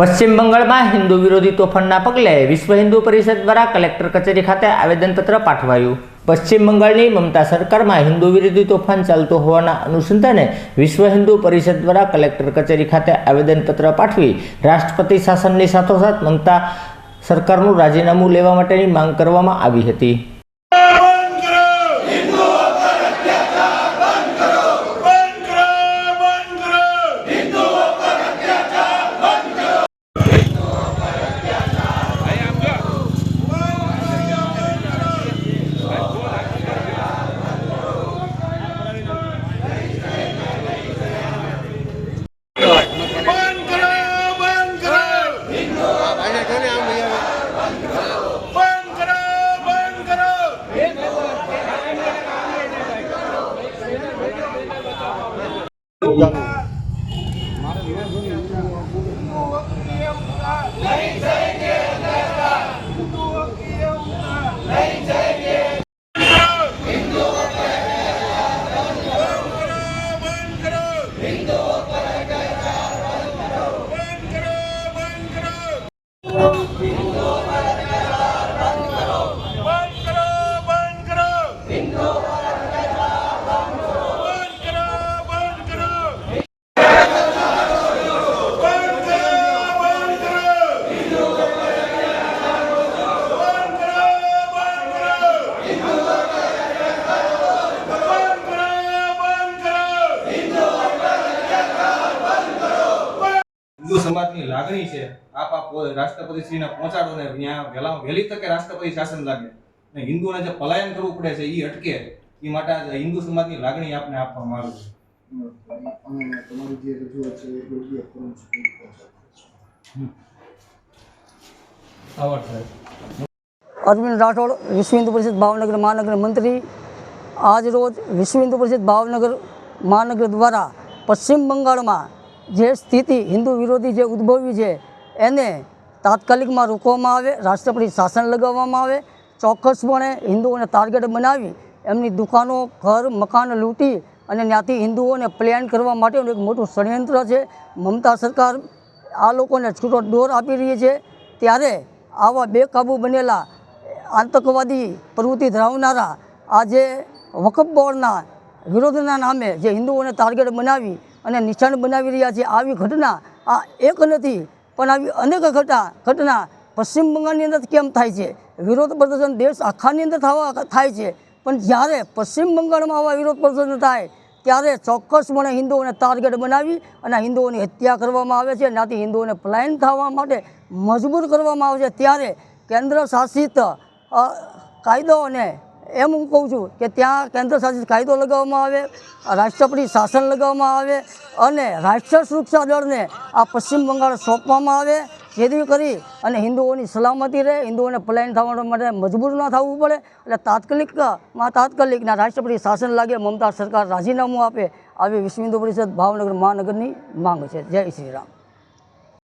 પશ્ચિમ બંગાળમાં હિન્દુ વિરોધી તોફાનના પગલે વિશ્વ હિન્દુ પરિષદ દ્વારા કલેક્ટર કચેરી ખાતે આવેદનપત્ર પાઠવાયું. પશ્ચિમ બંગાળની મમતા સરકારમાં હિન્દુ વિરોધી તોફાન ચાલતું હોવાના અનુસંધાને વિશ્વ હિન્દુ પરિષદ દ્વારા કલેક્ટર કચેરી ખાતે આવેદનપત્ર પાઠવી રાષ્ટ્રપતિ શાસનની સાથોસાથ મમતા સરકારનું રાજીનામું લેવા માટેની માંગ કરવામાં આવી હતી બંધ કરો હિન્દુઓ પર અત્યાચાર બંધ કરો બંધ કરો બંધ કરો હિન્દુઓ પર અત્યાચાર બંધ કરો બંધ કરો બંધ કરો બંધ કરો બંધ કરો. બંધ સમાજની લાગણી છે, આપ આપ રાષ્ટ્રપતિ શ્રીને પહોંચાડો ને ત્યાં વહેલા વહેલી તકે રાષ્ટ્રપતિ શાસન લાગે. ને હિન્દુઓને જે પલાયન કરવું પડે છે એ અટકે. એ માટે હિન્દુ સમાજની લાગણી આપને આપવામાં આવે છું. અરવિંદ રાઠોડ, વિશ્વ હિન્દુ પરિષદ ભાવનગર મહાનગર મંત્રી. આજ રોજ વિશ્વ હિન્દુ પરિષદ ભાવનગર મહાનગર દ્વારા પશ્ચિમ બંગાળમાં જે સ્થિતિ હિન્દુ વિરોધી જે ઉદ્ભવી છે, એને તાત્કાલિકમાં રોકવામાં આવે, રાષ્ટ્રપતિ શાસન લગાવવામાં આવે, ચોક્કસપણે હિન્દુઓને ટાર્ગેટ બનાવી, એમની દુકાનો, ઘર, મકાન લૂંટી અને ત્યાંથી હિન્દુઓને પ્લેન કરવા માટેનું એક મોટું ષડયંત્ર છે. મમતા સરકાર આ લોકોને છૂટો દોર આપી રહી છે. ત્યારે આવા બેકાબૂ બનેલા આતંકવાદી પ્રવૃત્તિ ધરાવનારા આજે વકફ બોર્ડના વિરોધના નામે જે હિન્દુઓને ટાર્ગેટ બનાવી અને નિશાન બનાવી રહ્યા છે. આવી ઘટના આ એક નથી, પણ આવી અનેક ઘટના ઘટના પશ્ચિમ બંગાળની અંદર કેમ થાય છે? વિરોધ પ્રદર્શન દેશ આખાની અંદર થવા થાય છે. પણ જ્યારે પશ્ચિમ બંગાળમાં આવા વિરોધ પ્રદર્શન થાય, ત્યારે ચોક્કસપણે હિન્દુઓને ટાર્ગેટ બનાવી અને હિન્દુઓની હત્યા કરવામાં આવે છે. નાથી હિન્દુઓને પલાયન થવા માટે મજબૂર કરવામાં આવે છે. ત્યારે કેન્દ્ર શાસિત કાયદો કાયદોને એમ હું કહું છું કે ત્યાં કેન્દ્ર શાસિત કાયદો લગાવવામાં આવે, રાષ્ટ્રપતિ શાસન લગાવવામાં આવે અને રાષ્ટ્રીય સુરક્ષા દળને આ પશ્ચિમ બંગાળ સોંપવામાં આવે, જેથી કરી અને હિન્દુઓની સલામતી રહે, હિન્દુઓને પલાયન થવા માટે મજબૂર ન થવું પડે એટલે તાત્કાલિકમાં તાત્કાલિકના રાષ્ટ્રપતિ શાસન લાગે, મમતા સરકાર રાજીનામું આપે, આવી વિશ્વ હિન્દુ પરિષદ ભાવનગર મહાનગરની માંગ છે. જય શ્રી રામ.